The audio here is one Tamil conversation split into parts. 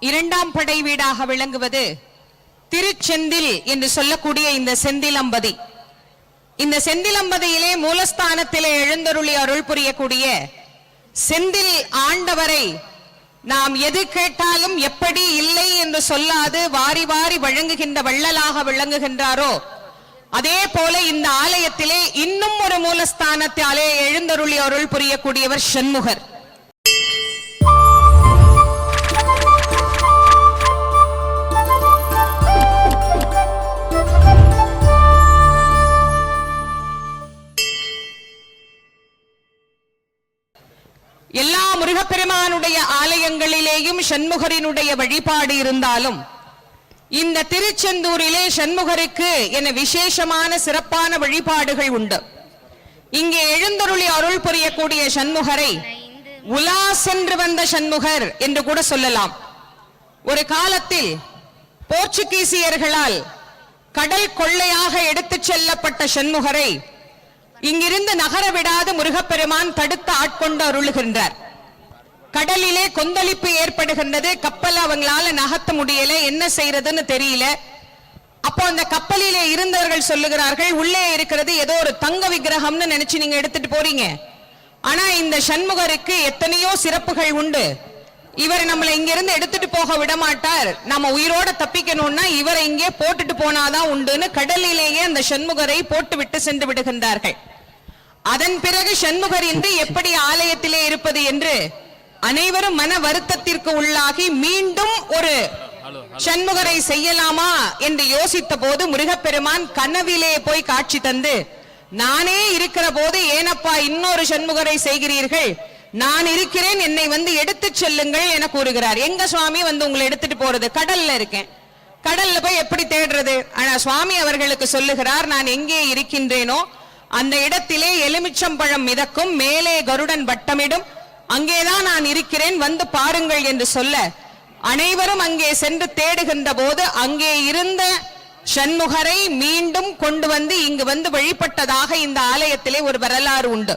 இரண்டாம் படை வீடாக விளங்குவது திருச்செந்தில் என்று சொல்லக்கூடிய இந்த செந்திலம்பதி. இந்த செந்திலம்பதியிலே மூலஸ்தானத்திலே எழுந்தருளி அருள் புரியக்கூடிய செந்தில் ஆண்டவரை நாம் எது கேட்டாலும் எப்படி இல்லை என்று சொல்லாது வாரி வாரி வழங்குகின்ற வள்ளலாக விளங்குகின்றாரோ அதே போல இந்த ஆலயத்திலே இன்னும் ஒரு மூலஸ்தானத்தாலே எழுந்தருளி அருள் புரியக்கூடியவர் சண்முகர். எல்லா முருகப்பெருமானுடைய ஆலயங்களிலேயும் சண்முகரினுடைய வழிபாடு இருந்தாலும் இந்த திருச்செந்தூரிலே சண்முகருக்கு என விசேஷமான சிறப்பான வழிபாடுகள் உண்டு. இங்கே எழுந்தருளி அருள் புரியக்கூடிய சண்முகரை உலா சென்று வந்த சண்முகர் என்று கூட சொல்லலாம். ஒரு காலத்தில் போர்ச்சுகீசியர்களால் கடல் கொள்ளையாக எடுத்துச் செல்லப்பட்ட சண்முகரை இங்கிருந்து நகர விடாது முருகப்பெருமான் தடுத்து ஆட்கொண்டு அருளுகின்றார். கடலிலே கொந்தளிப்பு ஏற்படுகின்றது. கப்பல் அவங்களால நகர்த்த முடியல. என்ன செய்யறதுன்னு தெரியல. அப்போ அந்த கப்பலிலே இருந்தவர்கள் சொல்லுகிறார்கள் உள்ளே இருக்கிறது ஏதோ ஒரு தங்க விக்கிரகம்னு நினைச்சு நீங்க எடுத்துட்டு போறீங்க. ஆனா இந்த சண்முகருக்கு எத்தனையோ சிறப்புகள் உண்டு. இவர் நம்மளை இங்கிருந்து எடுத்துட்டு போக விட மாட்டார் நம்ம உயிரோட தப்பிக்கணும்னா இவரை இங்கே போட்டுட்டு போனாதான் உண்டுன்னு கடலிலேயே அந்த சண்முகரை போட்டு விட்டு சென்று விடுகின்றார்கள். அதன் பிறகு சண்முகர் இன்று எப்படி ஆலயத்திலே இருப்பது என்று அனைவரும் மன வருத்தத்திற்கு உள்ளாகி மீண்டும் ஒரு சண்முகரை செய்யலாமா என்று யோசித்த போது முருகப்பெருமான் கனவிலே போய் காட்சி தந்து நானே இருக்கிற போது ஏனப்பா இன்னொரு சண்முகரை செய்கிறீர்கள்? நான் இருக்கிறேன் என்னை வந்து எடுத்து செல்லுங்கள் என கூறுகிறார். எங்க சுவாமி வந்து உங்களை எடுத்துட்டு போறது? கடல்ல இருக்கேன். கடல்ல போய் எப்படி தேடுறது? ஆனா சுவாமி அவர்களுக்கு சொல்லுகிறார் நான் எங்கே இருக்கின்றேனோ அந்த இடத்திலே எலுமிச்சம்பழம் மிதக்கும் மேலே கருடன் வட்டமிடும். அங்கேதான் நான் இருக்கிறேன் வந்து பாருங்கள் என்று சொல்ல அனைவரும் அங்கே சென்று தேடுகின்ற போது அங்கே இருந்த சண்முகரை மீண்டும் கொண்டு வந்து இங்கு வந்து வழிபட்டதாக இந்த ஆலயத்திலே ஒரு வரலாறு உண்டு.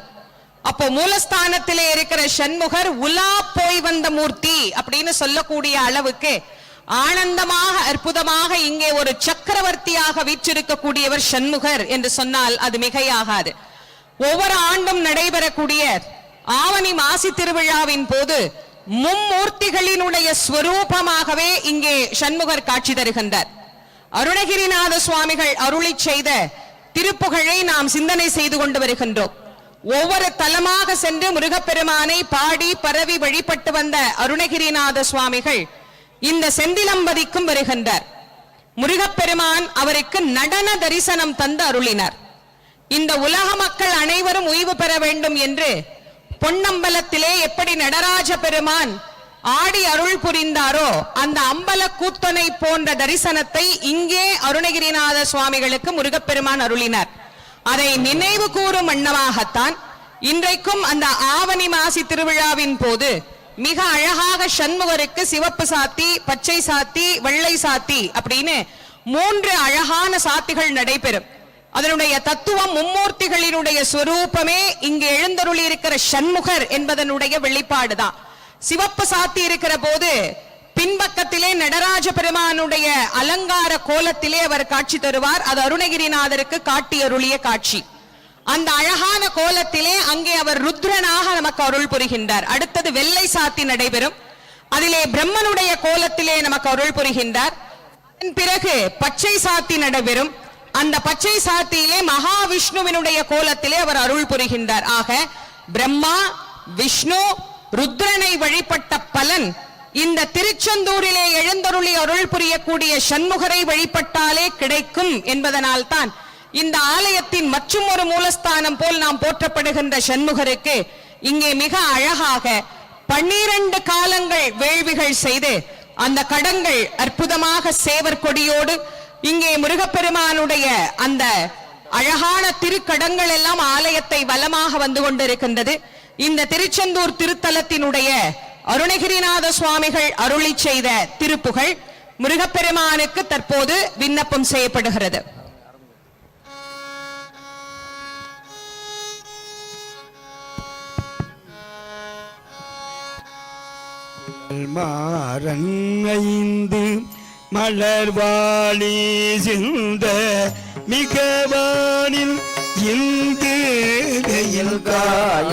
அப்போ மூலஸ்தானத்திலே இருக்கிற சண்முகர் உலா போய் வந்த மூர்த்தி அப்படின்னு சொல்லக்கூடிய அளவுக்கு ஆனந்தமாக அற்புதமாக இங்கே ஒரு சக்கரவர்த்தியாக வீற்றிருக்கக்கூடியவர் சண்முகர் என்று சொன்னால் அது மிகையாகாது. ஒவ்வொரு ஆண்டும் நடைபெறக்கூடிய ஆவணி மாசி திருவிழாவின் போது மும்மூர்த்திகளினுடைய ஸ்வரூபமாகவே இங்கே சண்முகர் காட்சி தருகின்றார். அருணகிரிநாத சுவாமிகள் அருளி செய்த திருப்புகழை நாம் சிந்தனை செய்து கொண்டு வருகின்றோம். ஒவ்வொரு தலமாக சென்று முருகப்பெருமானை பாடி பரவி வழிபட்டு வந்த அருணகிரிநாத சுவாமிகள் இந்த செந்திலம்பதிக்கும் வருகின்றார். முருகப்பெருமான் அவருக்கு நடன தரிசனம் தந்து அருளினார். இந்த உலக மக்கள் அனைவரும் ஓய்வு பெற வேண்டும் என்று பொன்னம்பலத்திலே எப்படி நடராஜ பெருமான் ஆடி அருள் புரிந்தாரோ அந்த அம்பல கூத்தனை போன்ற தரிசனத்தை இங்கே அருணகிரிநாத சுவாமிகளுக்கு முருகப்பெருமான் அருளினார். அதை நினைவு கூறும் வண்ணமாகத்தான் இன்றைக்கும் அந்த ஆவணி மாசி திருவிழாவின் போது மிக அழகாக சண்முகருக்கு சிவப்பு சாத்தி பச்சை சாத்தி வெள்ளை சாத்தி அப்படின்னு மூன்று அழகான சாத்திகள் நடைபெறும். அதனுடைய தத்துவம் மும்மூர்த்திகளினுடைய சுரூபமே இங்கு எழுந்தருளி இருக்கிற சண்முகர் என்பதனுடைய வெளிப்பாடுதான் சிவப்பு சாத்தி இருக்கிற போது பின்பக்கத்திலே நடராஜ பெருமானுடைய அலங்கார கோலத்திலே அவர் காட்சி தருவார். அது அருணகிரிநாதருக்கு காட்டி அருளிய காட்சி. அந்த அழகான கோலத்திலே அங்கே அவர் ருத்ரனாக நமக்கு அருள் புரிகின்றார். அடுத்தது வெள்ளை சாத்தி நடைபெறும். அதிலே பிரம்மனுடைய கோலத்திலே நமக்கு அருள் புரிகின்றார். அதன் பிறகு பச்சை சாத்தி நடைபெறும். அந்த பச்சை சாத்தியிலே மகாவிஷ்ணுவினுடைய கோலத்திலே அவர் அருள் புரிகின்றார். ஆக பிரம்மா விஷ்ணு ருத்ரனை வழிபட்ட பலன் இந்த திருச்செந்தூரிலே எழுந்தருளி அருள் புரியக்கூடிய சண்முகரை வழிபட்டாலே கிடைக்கும் என்பதனால்தான் இந்த ஆலயத்தின் மற்றும் ஒரு மூலஸ்தானம் போல் நாம் போற்றப்படுகின்ற சண்முகருக்கு இங்கே மிக அழகாக பன்னிரண்டு காலங்கள் வேள்விகள் செய்து அந்த கடங்கள் அற்புதமாக சேவர் கொடியோடு இங்கே முருகப்பெருமானுடைய அந்த அழகான திருக்கடங்கள் எல்லாம் ஆலயத்தை வலமாக வந்து கொண்டிருக்கின்றது. இந்த திருச்செந்தூர் திருத்தலத்தினுடைய அருணகிரிநாத சுவாமிகள் அருளி செய்த திருப்புகழ் முருகப்பெருமானுக்கு தற்போது விண்ணப்பம் செய்யப்படுகிறது. மாறன் மலர்வாளி சிந்த மிகவானில் இந்து வெயில் காய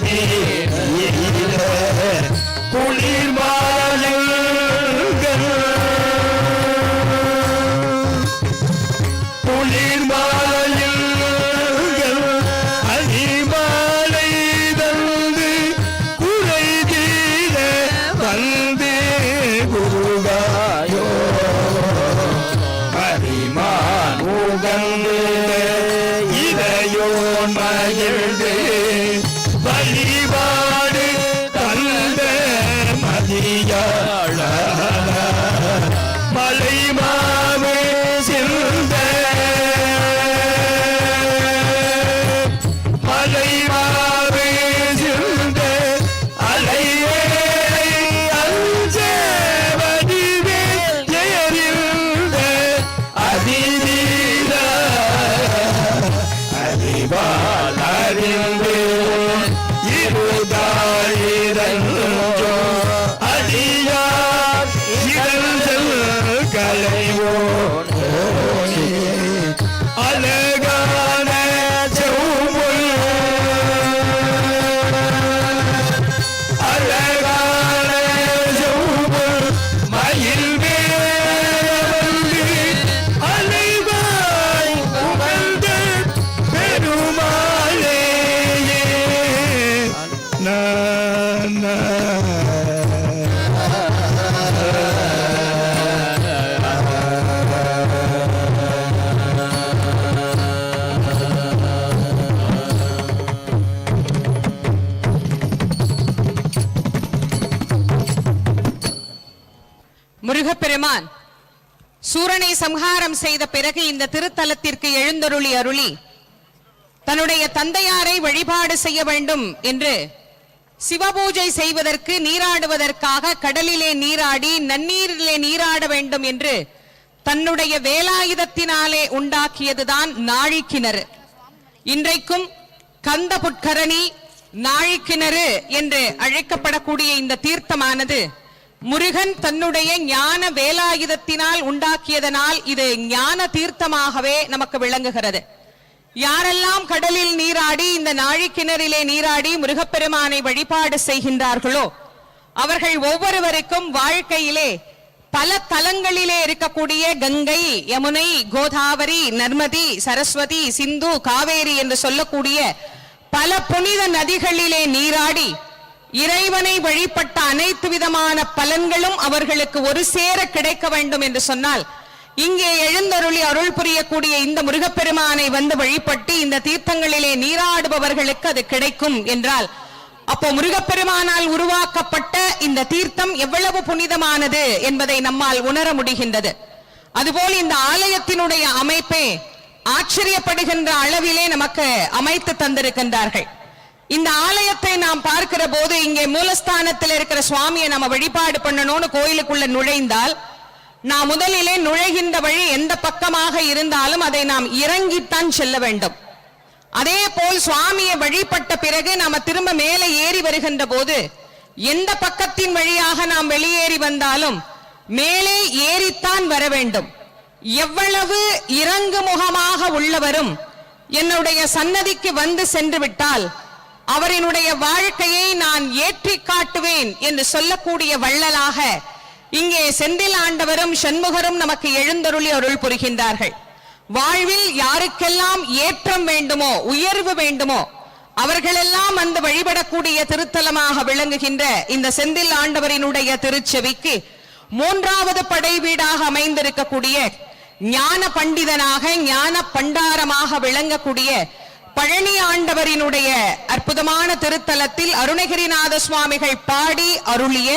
ಬಂದೇ மலை சம்ஹாரம் செய்த பிறகு இந்த திருத்தலத்திற்கு எழுந்தருளி அருளி தன்னுடைய தந்தையாரை வழிபாடு செய்ய வேண்டும் என்று சிவபூஜை செய்வதற்கு நீராடுவதற்காக கடலிலே நீராடி நன்னீரிலே நீராட வேண்டும் என்று தன்னுடைய வேலாயுதத்தினாலே உண்டாக்கியதுதான் நாழிக்கிணறு. இன்றைக்கும் கந்த புட்கரணி நாழிக்கிணறு என்று அழைக்கப்படக்கூடிய இந்த தீர்த்தமானது முருகன் தன்னுடைய ஞான வேலாயுதத்தினால் உண்டாக்கியதனால் இது ஞான தீர்த்தமாகவே நமக்கு விளங்குகிறது. யாரெல்லாம் கடலில் நீராடி இந்த நாழிக்கிணறிலே நீராடி முருகப்பெருமானை வழிபாடு செய்கின்றார்களோ அவர்கள் ஒவ்வொருவருக்கும் வாழ்க்கையிலே பல தலங்களிலே இருக்கக்கூடிய கங்கை யமுனை கோதாவரி நர்மதி சரஸ்வதி சிந்து காவேரி என்று சொல்லக்கூடிய பல புனித நதிகளிலே நீராடி இறைவனை வழிபட்ட அனைத்து விதமான பலன்களும் அவர்களுக்கு ஒரு சேர கிடைக்க வேண்டும் என்று சொன்னால் இங்கே எழுந்தருளி அருள் புரியக்கூடிய இந்த முருகப்பெருமானை வந்து வழிபட்டு இந்த தீர்த்தங்களிலே நீராடுபவர்களுக்கு அது கிடைக்கும் என்றால் அப்போ முருகப்பெருமானால் உருவாக்கப்பட்ட இந்த தீர்த்தம் எவ்வளவு புனிதமானது என்பதை நம்மால் உணர முடிகின்றது. அதுபோல் இந்த ஆலயத்தினுடைய அமைப்பே ஆச்சரியப்படுகின்ற அளவிலே நமக்கு அமைத்து தந்திருக்கின்றார்கள். இந்த ஆலயத்தை நாம் பார்க்கிற போது இங்கே மூலஸ்தானத்தில் இருக்கிற சுவாமியை நம்ம வழிபாடு பண்ணணும்னு கோயிலுக்குள்ள நுழைந்தால் நாம் முதலிலே நுழைகின்ற வழி எந்த பக்கமாக இருந்தாலும் அதை நாம் இறங்கித்தான் செல்ல வேண்டும். அதே போல் சுவாமியை வழிபட்ட பிறகு நாம திரும்ப மேலே ஏறி வருகின்ற போது எந்த பக்கத்தின் வழியாக நாம் வெளியேறி வந்தாலும் மேலே ஏறித்தான் வர வேண்டும். எவ்வளவு இறங்கு முகமாக உள்ளவரும் என்னுடைய சன்னதிக்கு வந்து சென்று விட்டால் அவரினுடைய வாழ்க்கையை நான் ஏற்றி காட்டுவேன் என்று சொல்லக்கூடிய வள்ளலாக இங்கே செந்தில் ஆண்டவரும் சண்முகரும் நமக்கு எழுந்தருளி அருள் புரிகின்றார்கள். வாழ்வில் யாருக்கெல்லாம் ஏற்றம் வேண்டுமோ உயர்வு வேண்டுமோ அவர்களெல்லாம் வந்து வழிபடக்கூடிய திருத்தலமாக விளங்குகின்ற இந்த செந்தில் ஆண்டவரினுடைய திருச்செவிக்கு மூன்றாவது படை வீடாக அமைந்திருக்கக்கூடிய ஞான பண்டிதனாக ஞான பண்டாரமாக விளங்கக்கூடிய பழனி ஆண்டவரினுடைய அற்புதமான திருத்தலத்தில் அருணகிரிநாத சுவாமிகள் பாடி அருளிய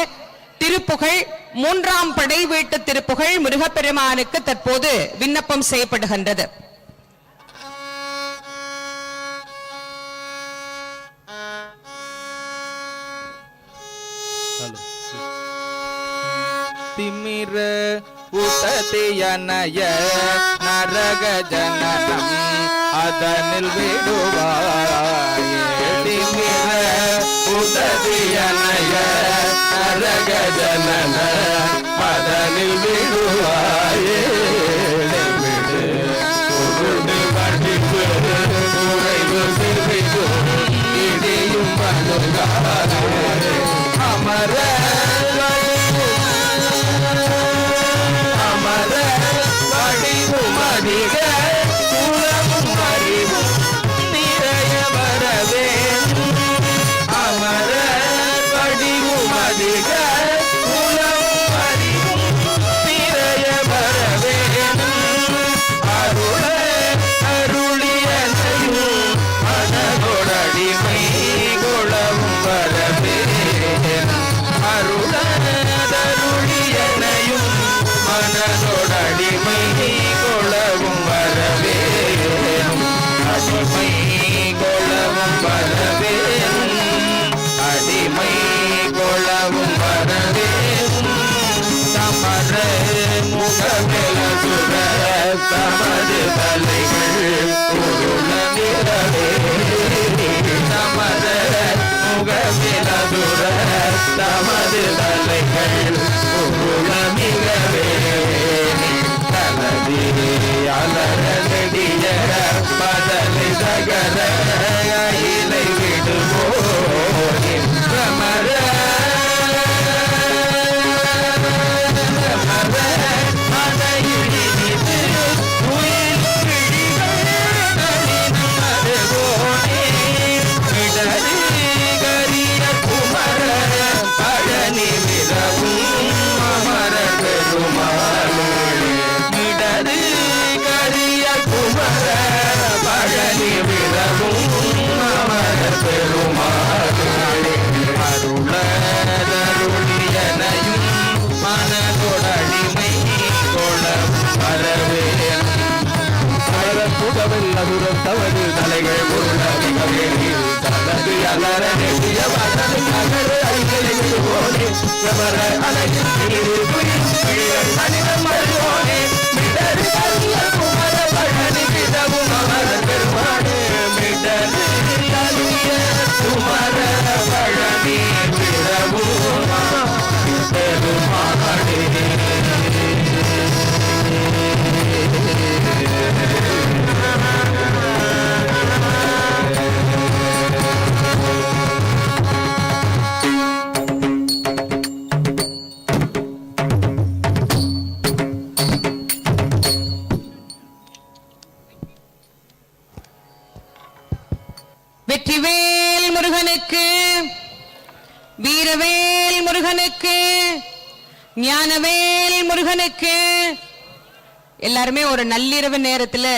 திருப்புகழ் மூன்றாம் படை வீட்டு திருப்புகழ் முருகப்பெருமானுக்கு தற்போது விண்ணப்பம் செய்யப்படுகின்றது. திமிர உததியனய நரக ஜனனம் அதனில் விடுவாய் திமிர நரக ஜனன அதனில் விடுவாயே படிப்பு உருண்டு வடிவு உறைவு சிறுவிது இடியும் மனுகாரே அமர Hello. தவறு தலைகள் அழகில் திரு குயில் கிழிகள் மனிதம் மருவோனே மிடரு வீரவேல் முருகனுக்கு ஞானவேல் முருகனுக்கு எல்லாருமே ஒரு நள்ளிரவு நேரத்தில்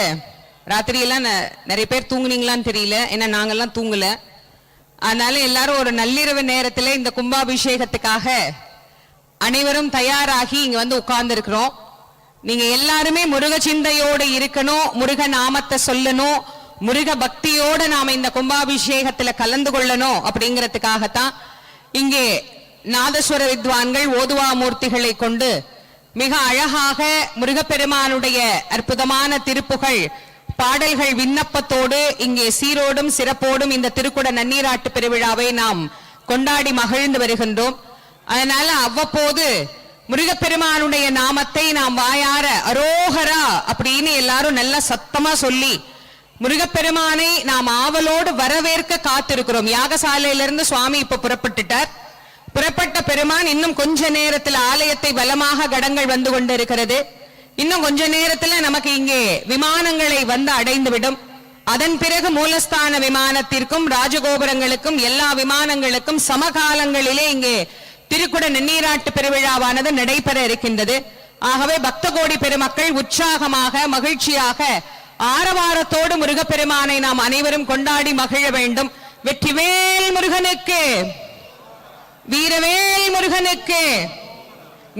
ராத்திரியெல்லாம் நிறைய பேர் தூங்குனீங்களான்னு தெரியல. ஏன்னா நாங்கள்லாம் தூங்கல. அதனால எல்லாரும் ஒரு நள்ளிரவு நேரத்தில் இந்த கும்பாபிஷேகத்துக்காக அனைவரும் தயாராகி இங்க வந்து உட்கார்ந்து இருக்கிறோம் நீங்க எல்லாருமே முருக சிந்தையோடு இருக்கணும் முருக நாமத்தை சொல்லணும் முருக பக்தியோட நாம இந்த கும்பாபிஷேகத்துல கலந்து கொள்ளணும் அப்படிங்கிறதுக்காகத்தான் இங்கே நாதஸ்வர வித்வான்கள் ஓதுவா மூர்த்திகளை கொண்டு மிக அழகாக முருகப்பெருமானுடைய அற்புதமான திருப்புகழ் பாடல்கள் விண்ணப்பத்தோடு இங்கே சீரோடும் சிறப்போடும் இந்த திருக்குட நன்னீராட்டு பெருவிழாவை நாம் கொண்டாடி மகிழ்ந்து வருகின்றோம். அதனால அவ்வப்போது முருகப்பெருமானுடைய நாமத்தை நாம் வாயார அரோகரா அப்படின்னு எல்லாரும் நல்ல சத்தமா சொல்லி முருகப்பெருமானை நாம் ஆவலோடு வரவேற்க காத்திருக்கிறோம். யாகசாலையிலிருந்து சுவாமி இப்ப புறப்பட்டுட்டார். புறப்பட்ட பெருமான் இன்னும் கொஞ்ச நேரத்தில் ஆலயத்தை பலமாக கடங்கள் வந்து கொண்டிருக்கிறது. இன்னும் கொஞ்ச நேரத்துல நமக்கு இங்கே விமானங்களை வந்து அடைந்துவிடும். அதன் பிறகு மூலஸ்தான விமானத்திற்கும் ராஜகோபுரங்களுக்கும் எல்லா விமானங்களுக்கும் சமகாலங்களிலே இங்கே திருக்குட நன்னீராட்டு பெருவிழாவானது நடைபெற இருக்கின்றது. ஆகவே பக்த கோடி பெருமக்கள் உற்சாகமாக மகிழ்ச்சியாக ஆரவாரத்தோடு முருகப்பெருமானை நாம் அனைவரும் கொண்டாடி மகிழ வேண்டும். வெற்றிவேல் முருகனுக்கு வீரவேல் முருகனுக்கு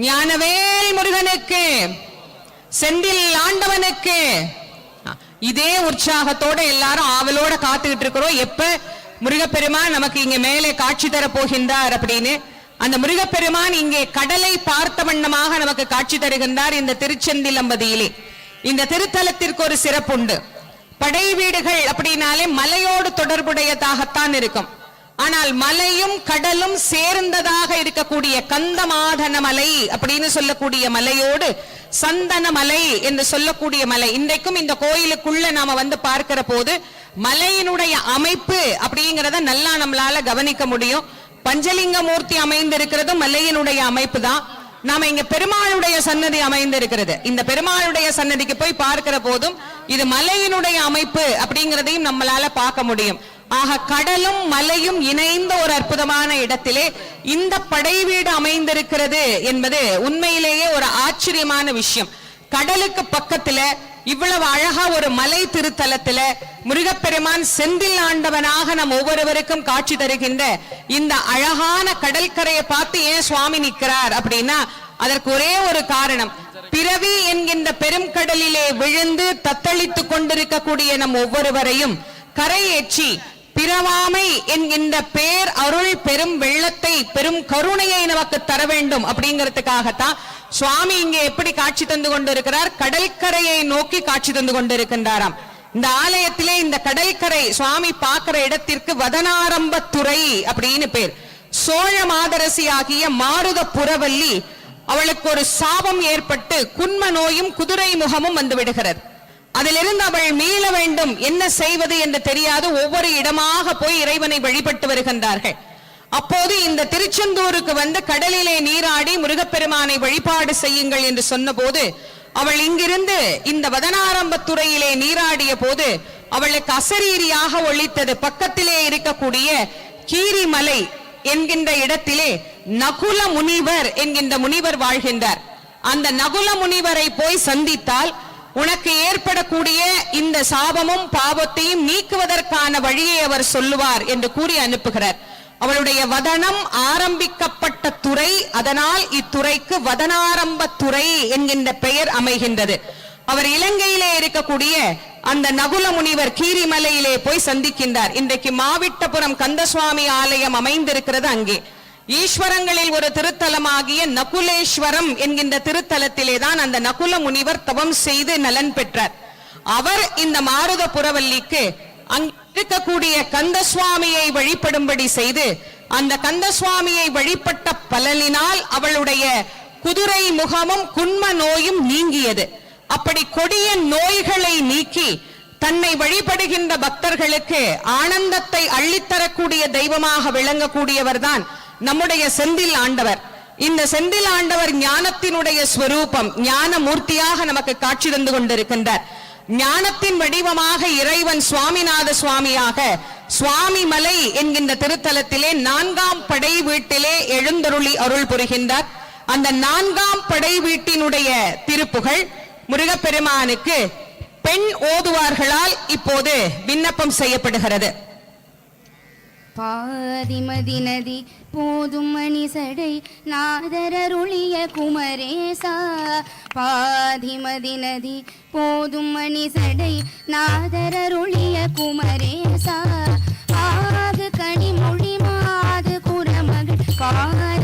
ஞானவேல் முருகனுக்கு செந்தில் ஆண்டவனுக்கு. இதே உற்சாகத்தோட எல்லாரும் ஆவலோட காத்துக்கிட்டு இருக்கிறோம். எப்ப முருகப்பெருமான் நமக்கு இங்க மேலே காட்சி தர போகின்றார் அப்படின்னு. அந்த முருகப்பெருமான் இங்கே கடலை பார்த்த வண்ணமாக நமக்கு காட்சி தருகின்றார் இந்த திருச்செந்தில் அம்பதியிலே. இந்த திருத்தலத்திற்கு ஒரு சிறப்புண்டு. படை வீடுகள் அப்படின்னாலே மலையோடு தொடர்புடையதாகத்தான் இருக்கும். ஆனால் மலையும் கடலும் சேர்ந்ததாக இருக்கக்கூடிய கந்தமாதன மலை அப்படின்னு சொல்லக்கூடிய மலையோடு சந்தன மலை என்று சொல்லக்கூடிய மலை. இன்றைக்கும் இந்த கோயிலுக்குள்ள நாம வந்து பார்க்கிற போது மலையினுடைய அமைப்பு அப்படிங்கிறத நல்லா நம்மளால கவனிக்க முடியும். பஞ்சலிங்க மூர்த்தி அமைந்திருக்கிறதும் மலையினுடைய அமைப்பு தான் நாம இங்க பெருமாளுடைய சன்னதி அமைந்திருக்கிறது. இந்த பெருமாளுடைய சன்னதிக்கு போய் பார்க்கிற போதும் இது மலையினுடைய அமைப்பு அப்படிங்கறதையும் நம்மளால பார்க்க முடியும். ஆக கடலும் மலையும் இணைந்த ஒரு அற்புதமான இடத்திலே இந்த படை வீடு அமைந்திருக்கிறது என்பது உண்மையிலேயே ஒரு ஆச்சரியமான விஷயம். கடலுக்கு பக்கத்துல இவ்வளவு அழகா ஒரு மலை திருத்தலத்துல முருகப்பெருமான் செந்தில் ஆண்டவனாக நம் ஒவ்வொருவருக்கும் காட்சி தருகின்ற இந்த அழகான கடற்கரையை பார்த்து ஏன் சுவாமி நிற்கிறார் அப்படின்னா அதற்கு ஒரே ஒரு காரணம். பிறவி என்கின்ற பெரும் கடலிலே விழுந்து தத்தளித்துக் கொண்டிருக்கக்கூடிய நம் ஒவ்வொருவரையும் கரையேற்றி பிறவாமை என்கின்ற பேர் அருள் பெரும் வெள்ளத்தை பெரும் கருணையை நமக்கு தர வேண்டும் அப்படிங்கிறதுக்காகத்தான் சுவாமி இங்கே எப்படி காட்சி தந்து கொண்டிருக்கிறார்? கடற்கரையை நோக்கி காட்சி தந்து கொண்டிருக்கின்றாராம். இந்த ஆலயத்திலே இந்த கடற்கரை சுவாமி பார்க்கிற இடத்திற்கு வதனாரம்பத்துறை அப்படின்னு பேர். சோழ மாதரசி ஆகிய மாருத புறவல்லி அவளுக்கு ஒரு சாபம் ஏற்பட்டு குன்ம நோயும் குதிரை முகமும் வந்து விடுகிறது. அதிலிருந்து அவள் மீள வேண்டும் என்ன செய்வது என்று தெரியாது ஒவ்வொரு இடமாக போய் இறைவனை வழிபட்டு வருகின்றார்கள். அப்போது இந்த திருச்செந்தூருக்கு வந்து கடலிலே நீராடி முருகப்பெருமானை வழிபாடு செய்யுங்கள் என்று சொன்னபோது அவள் இங்கிருந்து இந்த வதனாரம்பத்துறையிலே நீராடிய போது அவளுக்கு அசரீரியாக ஒழித்தது பக்கத்திலே இருக்கக்கூடிய கீரிமலை என்கின்ற இடத்திலே நகுல முனிவர் என்கின்ற முனிவர் வாழ்கின்றார். அந்த நகுல முனிவரை போய் சந்தித்தால் உனக்கு ஏற்படக்கூடிய இந்த சாபமும் பாவத்தையும் நீக்குவதற்கான வழியை அவர் சொல்லுவார் என்று கூறி அனுப்புகிறார். அவளுடைய வதனம் ஆரம்பிக்கப்பட்ட துறை அதனால் இத்துறைக்கு வதனாரம்ப துறை என்கின்ற பெயர் அமைகின்றது. அவர் இலங்கையிலே இருக்கக்கூடிய அந்த நகுல முனிவர் கீரிமலையிலே போய் சந்திக்கின்றார். இன்றைக்கு மாவிட்டபுரம் கந்தசுவாமி ஆலயம் அமைந்திருக்கிறது அங்கே. ஈஸ்வரங்களில் ஒரு திருத்தலமாகிய நகுலேஸ்வரம் என்கின்ற திருத்தலத்திலே தான் அந்த நகுல முனிவர் தவம் செய்து நலன் பெற்றார். அவர் இந்த மாருத புறவல்லிக்கு அங்கே இருக்கக்கூடிய கந்த சுவாமியை வழிபடும்படி செய்து அந்த கந்த சுவாமியை வழிபட்ட பலனினால் அவளுடைய குதிரை முகமும் குன்ம நோயும் நீங்கியது. அப்படி கொடிய நோய்களை நீக்கி தன்னை வழிபடுகின்ற பக்தர்களுக்கு ஆனந்தத்தை அள்ளித்தரக்கூடிய தெய்வமாக விளங்கக்கூடியவர்தான் நம்முடைய செந்தில் ஆண்டவர். இந்த செந்தில் ஆண்டவர் ஞானத்தினுடைய ஸ்வரூபம் ஞான மூர்த்தியாக நமக்கு காட்சி தந்து கொண்டிருக்கின்றார். ஞானத்தின் வடிவமாக இறைவன் சுவாமிநாத சுவாமியாக சுவாமி மலை என்கின்ற திருத்தலத்திலே நான்காம் படை வீட்டிலே எழுந்தருளி அருள் புரிகின்றார். அந்த நான்காம் படை வீட்டினுடைய திருப்புகழ் முருகப்பெருமானுக்கு பெண் ஓதுவார்களால் இப்போது விண்ணப்பம் செய்யப்படுகிறது. பாதிமதி நதி போதும் மணிசடை நாதரருளிய குமரேசா. பாதிமதி நதி போதும் மணிசடை நாதரருளிய குமரேசா. ஆகு கனிமொழி மாது குரமகள் பாதி